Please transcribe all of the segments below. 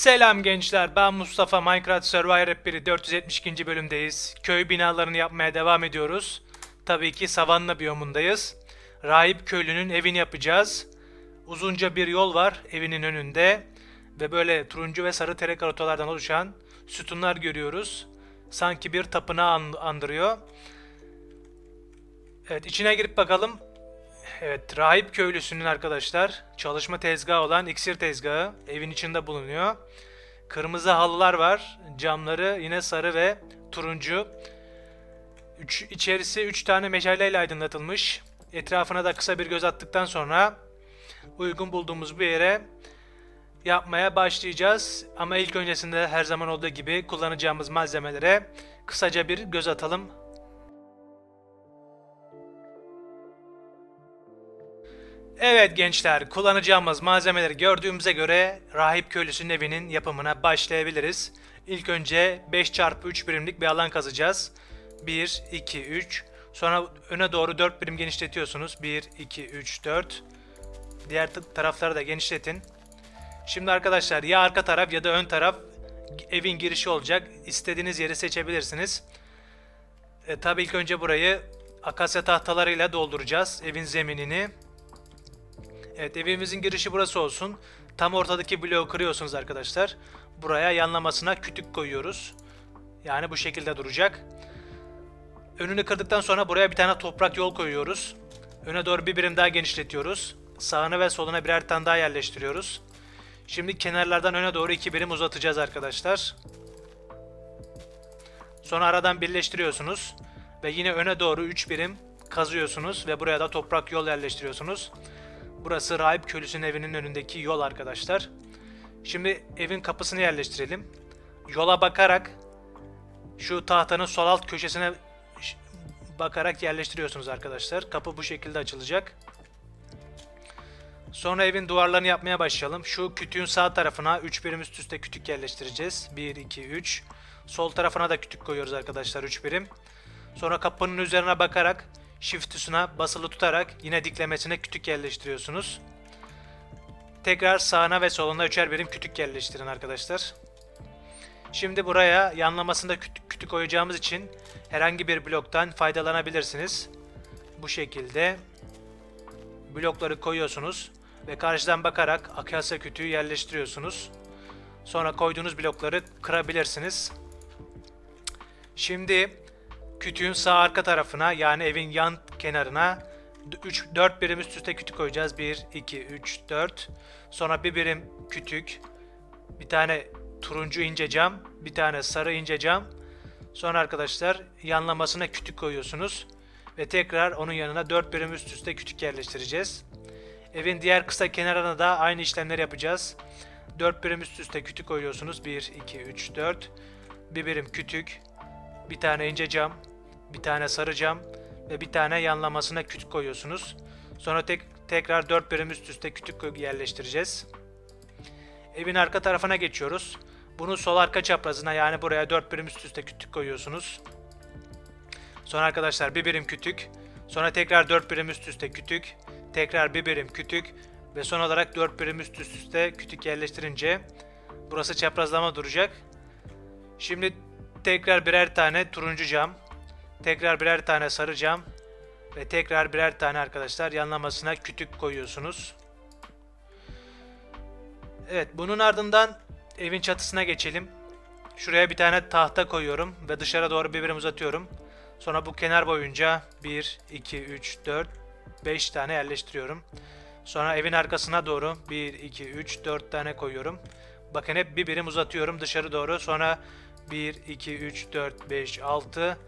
Selam gençler, ben Mustafa. Minecraft Survivor Rap 1 472. bölümdeyiz. Köy binalarını yapmaya devam ediyoruz. Tabii ki savanna biyomundayız. Rahip köylünün evini yapacağız. Uzunca bir yol var evinin önünde. Ve böyle turuncu ve sarı terekarotalardan oluşan sütunlar görüyoruz. Sanki bir tapınağı an- andırıyor. Evet, içine girip bakalım. Evet, rahip köylüsünün arkadaşlar çalışma tezgahı olan iksir tezgahı evin içinde bulunuyor. Kırmızı halılar var. Camları yine sarı ve turuncu. Üç, içerisi 3 tane meşaleyle aydınlatılmış. Etrafına da kısa bir göz attıktan sonra uygun bulduğumuz bir yere yapmaya başlayacağız. Ama ilk öncesinde her zaman olduğu gibi kullanacağımız malzemelere kısaca bir göz atalım. Evet gençler, kullanacağımız malzemeleri gördüğümüze göre rahip köylüsünün evinin yapımına başlayabiliriz. İlk önce 5x3 birimlik bir alan kazacağız. 1, 2, 3. Sonra öne doğru 4 birim genişletiyorsunuz. 1, 2, 3, 4. Diğer tarafları da genişletin. Şimdi arkadaşlar ya arka taraf ya da ön taraf evin girişi olacak. İstediğiniz yeri seçebilirsiniz. E, tabii ilk önce burayı akasya tahtalarıyla dolduracağız. Evin zeminini. Evet evimizin girişi burası olsun. Tam ortadaki bloğu kırıyorsunuz arkadaşlar. Buraya yanlamasına kütük koyuyoruz. Yani bu şekilde duracak. Önünü kırdıktan sonra buraya bir tane toprak yol koyuyoruz. Öne doğru bir birim daha genişletiyoruz. Sağına ve soluna birer tane daha yerleştiriyoruz. Şimdi kenarlardan öne doğru iki birim uzatacağız arkadaşlar. Sonra aradan birleştiriyorsunuz. Ve yine öne doğru 3 birim kazıyorsunuz ve buraya da toprak yol yerleştiriyorsunuz. Burası rahip köylüsünün evinin önündeki yol arkadaşlar. Şimdi evin kapısını yerleştirelim. Yola bakarak şu tahtanın sol alt köşesine bakarak yerleştiriyorsunuz arkadaşlar. Kapı bu şekilde açılacak. Sonra evin duvarlarını yapmaya başlayalım. Şu kütüğün sağ tarafına 3 birim üst üste kütük yerleştireceğiz. 1, 2, 3. Sol tarafına da kütük koyuyoruz arkadaşlar 3 birim. Sonra kapının üzerine bakarak Shift tuşuna basılı tutarak yine diklemesine kütük yerleştiriyorsunuz. Tekrar sağına ve soluna üçer birim kütük yerleştirin arkadaşlar. Şimdi buraya yanlamasında kütük, kütük koyacağımız için herhangi bir bloktan faydalanabilirsiniz. Bu şekilde blokları koyuyorsunuz ve karşıdan bakarak akasya kütüğü yerleştiriyorsunuz. Sonra koyduğunuz blokları kırabilirsiniz. Şimdi kütüğün sağ arka tarafına yani evin yan kenarına 3 4 birim üst üste kütük koyacağız. 1 2 3 4. Sonra bir birim kütük, bir tane turuncu ince cam, bir tane sarı ince cam. Sonra arkadaşlar yanlamasına kütük koyuyorsunuz ve tekrar onun yanına 4 birim üst üste kütük yerleştireceğiz. Evin diğer kısa kenarına da aynı işlemleri yapacağız. 4 birim üst üste kütük koyuyorsunuz. 1 2 3 4. Bir birim kütük, bir tane ince cam, bir tane sarı cam ve bir tane yanlamasına kütük koyuyorsunuz. Sonra tek tekrar 4 birim üst üste kütük yerleştireceğiz. Evin arka tarafına geçiyoruz. Bunun sol arka çaprazına yani buraya 4 birim üst üste kütük koyuyorsunuz. Sonra arkadaşlar bir birim kütük. Sonra tekrar 4 birim üst üste kütük. Tekrar bir birim kütük. Ve son olarak 4 birim üst üste kütük yerleştirince burası çaprazlama duracak. Şimdi tekrar birer tane turuncu cam, tekrar birer tane sarı cam ve tekrar birer tane arkadaşlar yanlamasına kütük koyuyorsunuz. Evet bunun ardından evin çatısına geçelim. Şuraya bir tane tahta koyuyorum ve dışarı doğru bir birim uzatıyorum. Sonra bu kenar boyunca 1, 2, 3, 4, 5 tane yerleştiriyorum. Sonra evin arkasına doğru 1, 2, 3, 4 tane koyuyorum. Bakın hep bir birim uzatıyorum dışarı doğru. Sonra 1, 2, 3, 4, 5, 6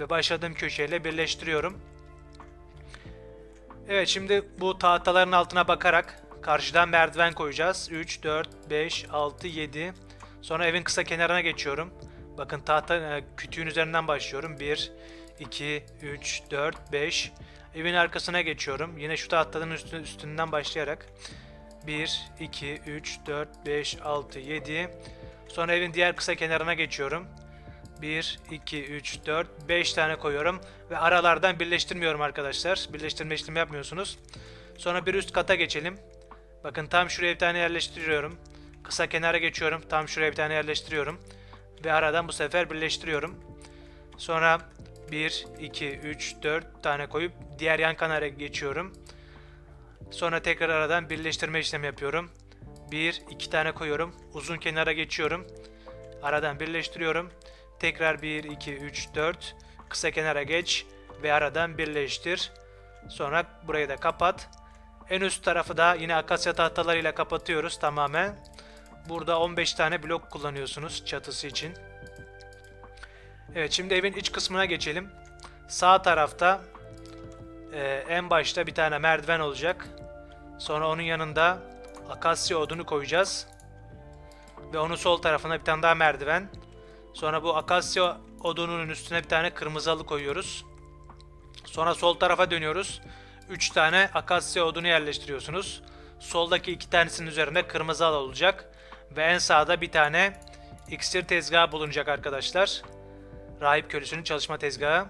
ve başladığım köşeyle birleştiriyorum. Evet şimdi bu tahtaların altına bakarak karşıdan merdiven koyacağız. 3, 4, 5, 6, 7. Sonra evin kısa kenarına geçiyorum. Bakın tahta e, kütüğün üzerinden başlıyorum. 1, 2, 3, 4, 5. Evin arkasına geçiyorum. Yine şu tahtanın üstü, üstünden başlayarak 1, 2, 3, 4, 5, 6, 7. Sonra evin diğer kısa kenarına geçiyorum. 1, 2, 3, 4, 5 tane koyuyorum. Ve aralardan birleştirmiyorum arkadaşlar. Birleştirme işlemi yapmıyorsunuz. Sonra bir üst kata geçelim. Bakın tam şuraya bir tane yerleştiriyorum. Kısa kenara geçiyorum. Tam şuraya bir tane yerleştiriyorum. Ve aradan bu sefer birleştiriyorum. Sonra 1, 2, 3, 4 tane koyup diğer yan kenara geçiyorum. Sonra tekrar aradan birleştirme işlemi yapıyorum. 1, 2 tane koyuyorum. Uzun kenara geçiyorum. Aradan birleştiriyorum. Tekrar 1, 2, 3, 4. Kısa kenara geç ve aradan birleştir. Sonra burayı da kapat. En üst tarafı da yine akasya tahtalarıyla kapatıyoruz tamamen. Burada 15 tane blok kullanıyorsunuz çatısı için. Evet şimdi evin iç kısmına geçelim. Sağ tarafta e, en başta bir tane merdiven olacak. Sonra onun yanında akasya odunu koyacağız. Ve onun sol tarafına bir tane daha merdiven. Sonra bu akasya odununun üstüne bir tane kırmızı halı koyuyoruz. Sonra sol tarafa dönüyoruz. 3 tane akasya odunu yerleştiriyorsunuz. Soldaki iki tanesinin üzerinde kırmızı halı olacak. Ve en sağda bir tane iksir tezgahı bulunacak arkadaşlar. Rahip köylüsünün çalışma tezgahı.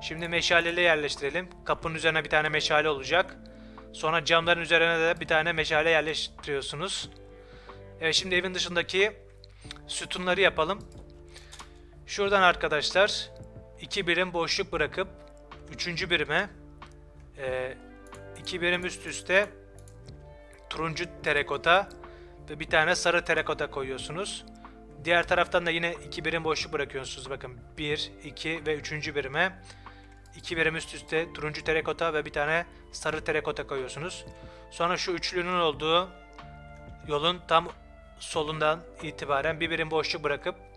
Şimdi meşaleyle yerleştirelim. Kapının üzerine bir tane meşale olacak. Sonra camların üzerine de bir tane meşale yerleştiriyorsunuz. Evet şimdi evin dışındaki sütunları yapalım. Şuradan arkadaşlar iki birim boşluk bırakıp üçüncü birime e, iki birim üst üste turuncu terakota ve bir tane sarı terakota koyuyorsunuz. Diğer taraftan da yine iki birim boşluk bırakıyorsunuz. Bakın 1, 2 ve 3. birime iki birim üst üste turuncu terakota ve bir tane sarı terakota koyuyorsunuz. Sonra şu üçlünün olduğu yolun tam solundan itibaren bir birim boşluk bırakıp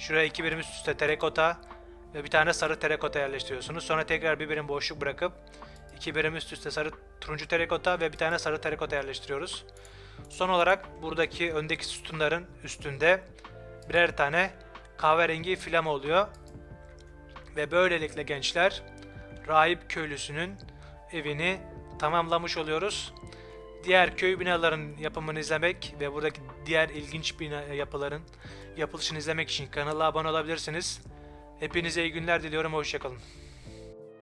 şuraya iki birim üst üste terakota ve bir tane sarı terakota yerleştiriyorsunuz. Sonra tekrar bir birim boşluk bırakıp iki birim üst üste sarı turuncu terakota ve bir tane sarı terakota yerleştiriyoruz. Son olarak buradaki öndeki sütunların üstünde birer tane kahverengi flama oluyor. Ve böylelikle gençler rahip köylüsünün evini tamamlamış oluyoruz. Diğer köy binalarının yapımını izlemek ve buradaki diğer ilginç bina yapıların yapılışını izlemek için kanala abone olabilirsiniz. Hepinize iyi günler diliyorum. Hoşçakalın.